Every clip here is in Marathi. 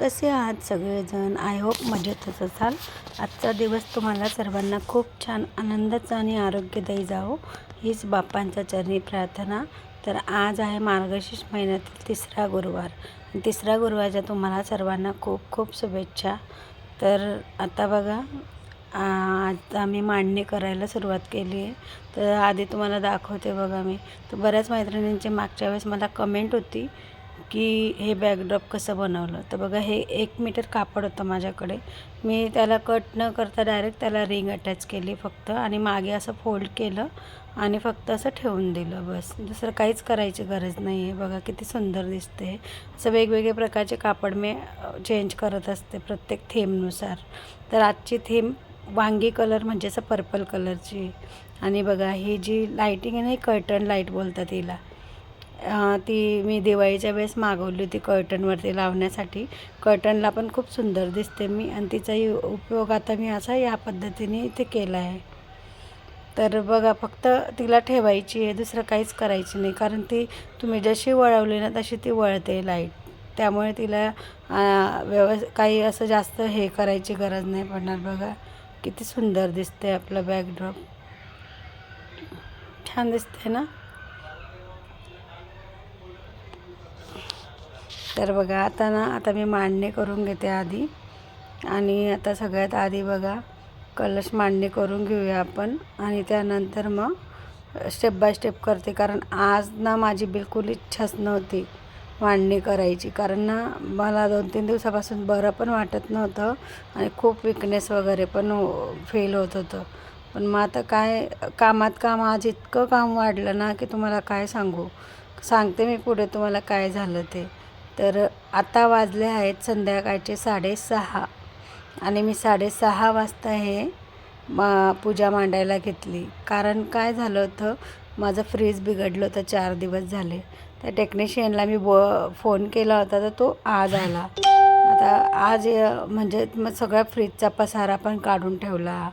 कसे आहात सगळेजण? आय होप मजेतच असाल. आजचा दिवस तुम्हाला सर्वांना खूप छान आनंदाचा आणि आरोग्यदायी जावो. हीच बाप्पांच्या चरणी प्रार्थना. तर आज आहे मार्गशीर्ष महिन्यातील तिसरा गुरुवार. तिसऱ्या गुरुवारच्या तुम्हाला सर्वांना खूप खूप शुभेच्छा. तर आता बघा आज आम्ही मांडणी करायला सुरुवात केली आहे. तर आधी तुम्हाला दाखवते बघा मी. तर बऱ्याच मैत्रिणींची मागच्या वेळेस मला कमेंट होती. की हे बॅकड्रॉप कसं बनवलं? तर बघा हे एक मीटर कापड होतं माझ्याकडे. मी त्याला कट न करता डायरेक्ट त्याला रिंग अटॅच केली फक्त आणि मागे असं फोल्ड केलं आणि फक्त असं ठेवून दिलं बस. दुसरं काहीच करायची गरज नाही आहे बघा किती सुंदर दिसते असं वेगवेगळे प्रकारचे कापड मी चेंज करत असते प्रत्येक थीमनुसार तर आजची थीम वांगी कलर म्हणजे असं पर्पल कलरची आणि बघा ही जी लाईटिंग आहे ना ही कर्टन लाइट बोलतात तिला ती मी दिवाळीच्या वेळेस मागवली होती कर्टनवरती लावण्यासाठी. कर्टनला पण खूप सुंदर दिसते मी आणि तिचाही उपयोग आता मी असा या पद्धतीने इथे केला आहे. तर बघा फक्त तिला ठेवायची आहे दुसरं काहीच करायची नाही कारण ती तुम्ही जशी वळवली ना तशी ती वळते लाइट त्यामुळे तिला व्यवस् काही असं जास्त हे करायची गरज नाही पडणार बघा. किती सुंदर दिसते आपलं बॅकड्रॉप छान दिसते ना? तर बघा आता ना आता मी मांडणी करून घेते आधी. आणि आता सगळ्यात आधी बघा कलश मांडणी करून घेऊया आपण. आणि त्यानंतर मग स्टेप बाय स्टेप करते. कारण आज ना माझी बिलकुल इच्छाच नव्हती मांडणी करायची. कारण ना मला दोन तीन दिवसापासून बरं पण वाटत नव्हतं. आणि खूप विकनेस वगैरे पण फेल होत होतं. पण मग आता काय कामात काम आज इतकं काम वाढलं ना की तुम्हाला काय सांगू? सांगते मी पुढे तुम्हाला काय झालं ते. तर आता वाजले आहेत संध्याकाळचे साडेसहा. आणि मी साडेसहा वाजता हे मा पूजा मांडायला घेतली. कारण काय झालं होतं माझं फ्रीज बिघडलं होतं चार दिवस झाले. त्या टेक्निशियनला मी ब फोन केला होता तर तो आज आला. आता आज म्हणजे मग सगळ्या फ्रीजचा पसारा पण काढून ठेवला.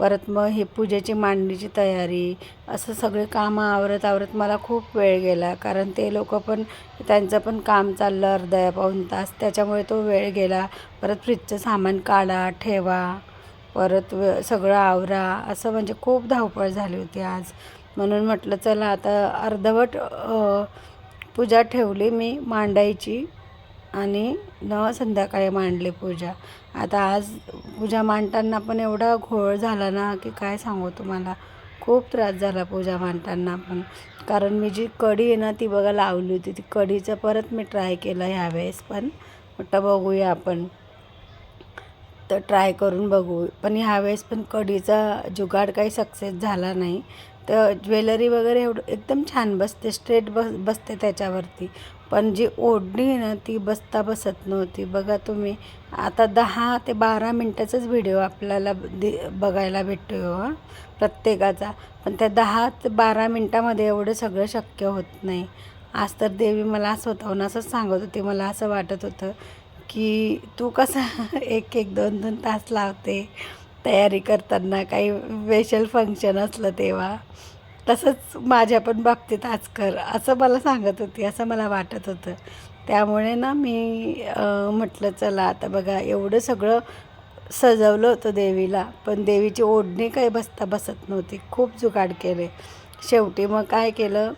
परत मग हे पूजेची मांडणीची तयारी असं सगळे कामं आवरत आवरत मला खूप वेळ गेला. कारण ते लोक पण त्यांचं पण काम चाललं अर्धा पाऊण तास. त्याच्यामुळे तो वेळ गेला. परत फ्रीजचं सामान काढा ठेवा. परत व सगळं आवरा. असं म्हणजे खूप धावपळ झाली होती आज. म्हणून म्हटलं चला आता अर्धवट पूजा ठेवली मी मांडायची. आणि न संध्याकाळी मांडली पूजा. आता आज पूजा मांडताना पण एवढा घोळ झाला ना की काय सांगू तुम्हाला. खूप त्रास झाला पूजा मांडताना पण. कारण मी जी कढी आहे ना ती बघा लावली होती. ती कढीचं परत मी ट्राय केलं ह्यावेळेस पण. म्हटलं बघूया आपण. तर ट्राय करून बघू. पण ह्यावेळेस पण कढीचा जुगाड काही सक्सेस झाला नाही. तर ज्वेलरी वगैरे एवढं एकदम छान बसते. स्ट्रेट बस बसते त्याच्यावरती. पण जी ओढणी आहे ना ती बसता बसत नव्हती. बघा तुम्ही आता दहा ते बारा मिनटाचाच व्हिडिओ आपल्याला दि बघायला भेटतो हां. हो. प्रत्येकाचा. पण त्या दहा ते बारा मिनटामध्ये एवढं सगळं शक्य होत नाही. आज तर देवी मला असं होतं असंच सांगत होती. मला असं वाटत होतं की तू कसं एक एक दोन दोन तास लावते तयारी करताना काही स्पेशल फंक्शन असलं तेव्हा. तसंच माझ्या पण बाबतीत आज कर असं मला सांगत होती असं मला वाटत होतं. त्यामुळे ना मी म्हटलं चला आता बघा एवढं सगळं सजवलं होतं देवीला पण देवीची ओढणी काही बसता बसत नव्हती खूप जुगाड केले. शेवटी मग काय केलं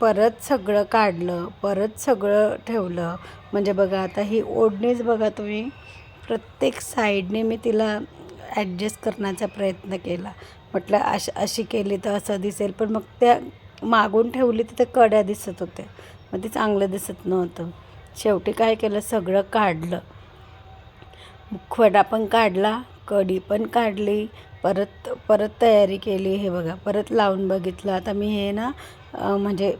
परत सगळं काढलं परत सगळं ठेवलं. म्हणजे बघा आता ही ओढणीच बघा तुम्ही प्रत्येक साईडने मी तिला ॲडजस्ट करण्याचा प्रयत्न केला. म्हटलं अश अशी केली तर असं दिसेल. पण मग त्या मागून ठेवली तिथे कड्या दिसत होत्या. मग ते चांगलं दिसत नव्हतं. शेवटी काय केलं? सगळं काढलं. मुखवटा पण काढला कडी पण काढली परत परत तयारी केली. हे बघा परत लावून बघितलं. आता मी हे ना म्हणजे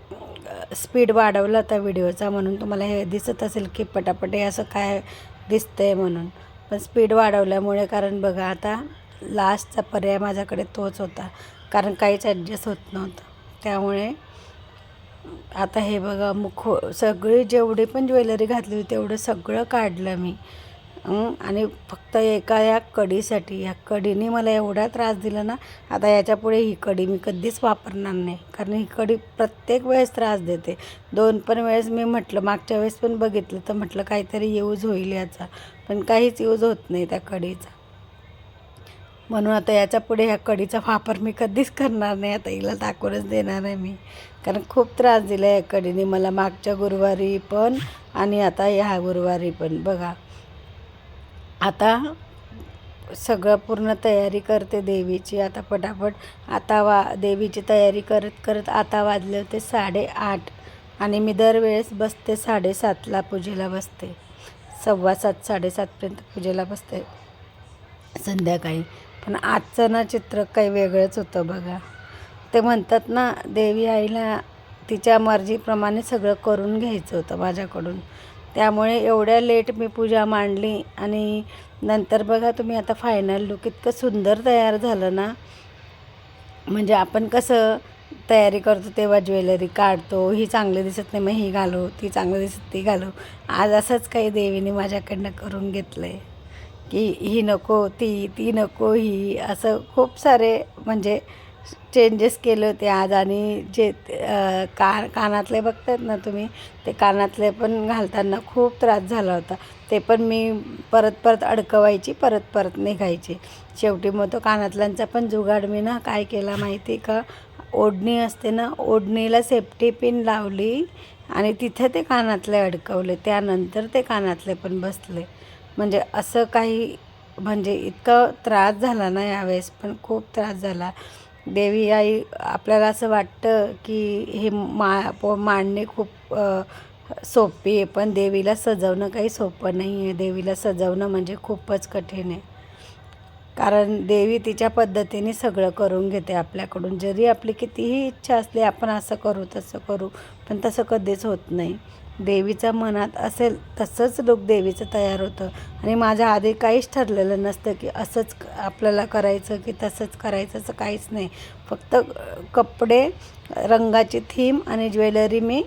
स्पीड वाढवला होता व्हिडिओचा म्हणून तुम्हाला हे दिसत असेल की पटापट हे असं काय दिसतंय म्हणून. पण स्पीड वाढवल्यामुळे कारण बघा आता लास्टचा पर्याय माझ्याकडे तोच होता. कारण काहीच ॲडजस्ट होत नव्हतं. त्यामुळे आता हे बघा मुख हो, सगळी जेवढी पण ज्वेलरी घातली होती तेवढं सगळं काढलं मी. आणि फक्त एका या कडीसाठी. या कडीने मला एवढा त्रास दिला ना आता याच्यापुढे ही कडी मी कधीच वापरणार नाही. कारण ही कडी प्रत्येक वेळेस त्रास देते. दोन पण वेळेस मी म्हटलं मागच्या वेळेस पण बघितलं तर म्हटलं काहीतरी यूज होईल याचा. पण काहीच यूज होत नाही त्या कडीचा. म्हणून आता याच्यापुढे ह्या कढीचा वापर मी कधीच करणार नाही. आता हिला टाकूनच देणार आहे मी. कारण खूप त्रास दिला या कढीने मला मागच्या गुरुवारी पण आणि आता ह्या गुरुवारी पण. बघा. आता सगळं पूर्ण तयारी करते देवीची. आता पटापट आता वा देवीची तयारी करत करत आता वाजले होते साडेआठ. आणि मी दरवेळेस बसते साडेसातला पूजेला बसते. सव्वा सात साडेसातपर्यंत पूजेला बसते. संध्याकाळी. पण आजचं ना चित्र काही वेगळंच होतं बघा. ते म्हणतात ना देवी आईला तिच्या मर्जीप्रमाणे सगळं करून घ्यायचं होतं माझ्याकडून. त्यामुळे एवढ्या लेट मी पूजा मांडली आणि नंतर बघा तुम्ही आता फायनल लुक इतकं सुंदर तयार झालं ना. म्हणजे आपण कसं तयारी करतो तेव्हा ज्वेलरी काढतो ही चांगली दिसत नाही मग ही घालू ती चांगली दिसत ती घालू. आज असंच काही देवीने माझ्याकडनं करून घेतलं आहे की ही नको ती ती नको ही असं खूप सारे म्हणजे चेंजेस केले होते आज आणि जे कान का कानातले बघतात ना तुम्ही ते कानातले पण घालताना खूप त्रास झाला होता. ते पण मी परत परत अडकवायची परत परत निघायची. शेवटी मग तो कानातल्यांचा पण जुगाड मी ना काय केला माहिती का? ओढणी असते ना ओढणीला सेफ्टी पिन लावली आणि तिथे ते कानातले अडकवले. त्यानंतर ते कानातले पण बसले. म्हणजे असं काही म्हणजे इतकं त्रास झाला ना यावेळेस पण खूप त्रास झाला. देवी आई आपल्याला असं वाटतं की हे मा पो मांडणे खूप सोपी आहे पण देवीला सजवणं काही सोपं नाही आहे. देवीला सजवणं म्हणजे खूपच कठीण आहे. कारण देवी तिच्या पद्धतीने सगळं करून घेते आपल्याकडून. जरी आपली कितीही इच्छा असली आपण असं करू तसं करू पण तसं कधीच होत नाही. देवीच्या मनात असेल तसंच लोक देवीचं तयार होतं. आणि माझ्या आधी काहीच ठरलेलं नसतं की असंच आपल्याला करायचं की तसंच करायचं असं काहीच नाही. फक्त कपडे रंगाची थीम आणि ज्वेलरी मी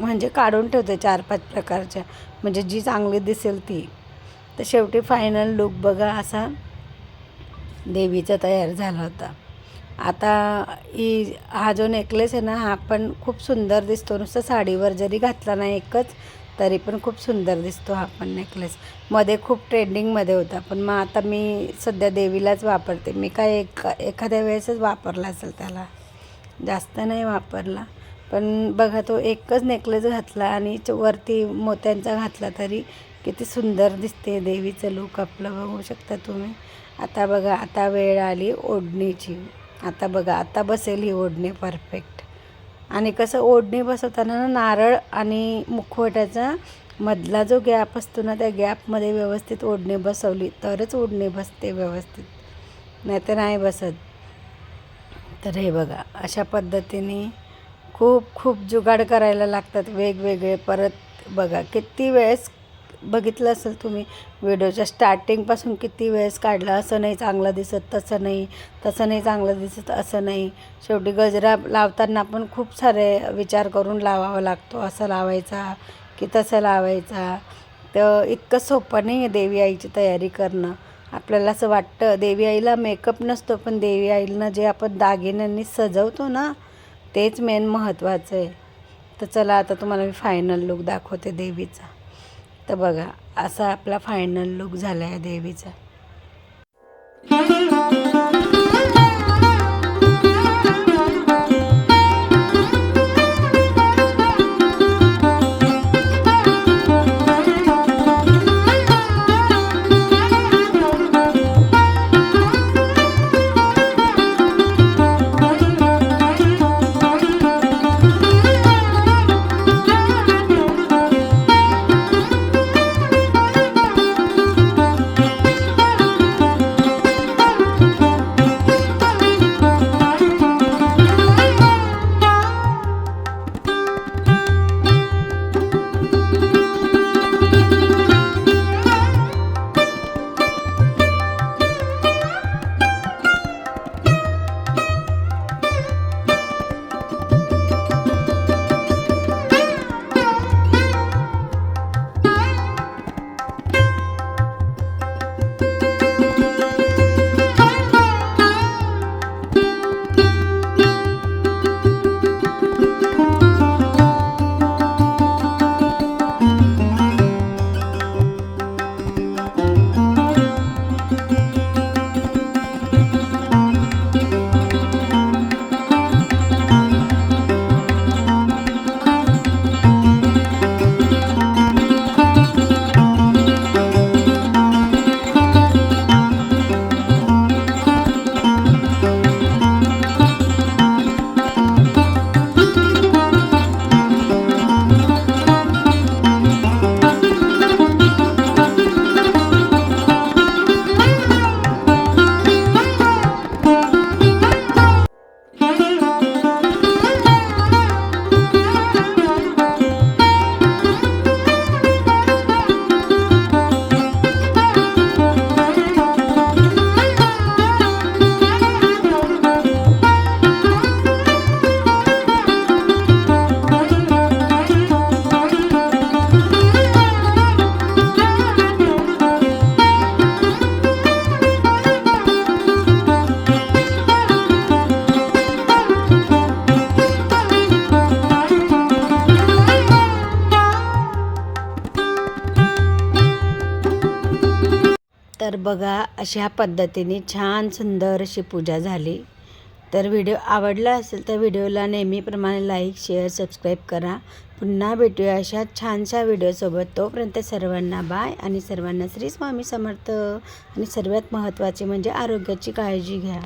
म्हणजे काढून ठेवते चार पाच प्रकारच्या. म्हणजे जी चांगली दिसेल ती. तर शेवटी फायनल लुक बघा असा देवीचा तयार झाला होता. आता ही हा जो नेकलेस आहे ना हा पण खूप सुंदर दिसतो. नुसतं साडीवर जरी घातला नाही एकच तरी पण खूप सुंदर दिसतो हा पण नेकलेस मध्ये खूप ट्रेंडिंगमध्ये होता पण मग आता मी सध्या देवीलाच वापरते. मी काय एक एखाद्या वेळेसच वापरला असेल त्याला. जास्त नाही वापरला. पण बघा तो एकच नेकलेस घातला आणि च- वरती मोत्यांचा घातला तरी किती सुंदर दिसते देवीचं लूक आपलं बघू शकता तुम्ही. आता बघा आता वेळ आली ओढणीची. आता बघा आता बसेल ही ओढणी परफेक्ट आणि कसं ओढणी बसवताना ना नारळ आणि मुखवट्याचा मधला जो गॅप असतो ना त्या गॅपमध्ये व्यवस्थित ओढणी बसवली तरच ओढणी बसते व्यवस्थित. नाही तर नाही बसत. तर हे बघा अशा पद्धतीने खूप खूप जुगाड करायला लागतात वेगवेगळे. परत बघा किती वेळेस बघितलं असेल तुम्ही व्हिडिओच्या स्टार्टिंगपासून किती वेळेस काढला असं नाही चांगलं दिसत तसं नाही तसं नाही चांगलं दिसत असं नाही. शेवटी गजरा लावताना पण खूप सारे विचार करून लावावा लागतो असं लावायचा की तसं लावायचा. तर इतकं सोपं नाही आहे देवी आईची तयारी करणं. आपल्याला असं वाटतं देवी आईला मेकअप नसतो पण देवी आईला जे आपण दागिन्यांनी सजवतो ना तेच मेन महत्त्वाचं आहे. तर चला आता तुम्हाला मी फायनल लुक दाखवते देवीचा. तर बघा असा आपला फायनल लुक झाला आहे देवीचा. बघा अशा पद्धतीने छान सुंदर अशी पूजा झाली. तर व्हिडिओ आवडला असेल तर व्हिडिओला नेहमीप्रमाणे लाईक शेअर सबस्क्राईब करा. पुन्हा भेटूया अशा छानशा व्हिडिओसोबत तोपर्यंत सर्वांना बाय आणि सर्वांना श्री स्वामी समर्थ. आणि सर्वात महत्त्वाचे म्हणजे आरोग्याची काळजी घ्या.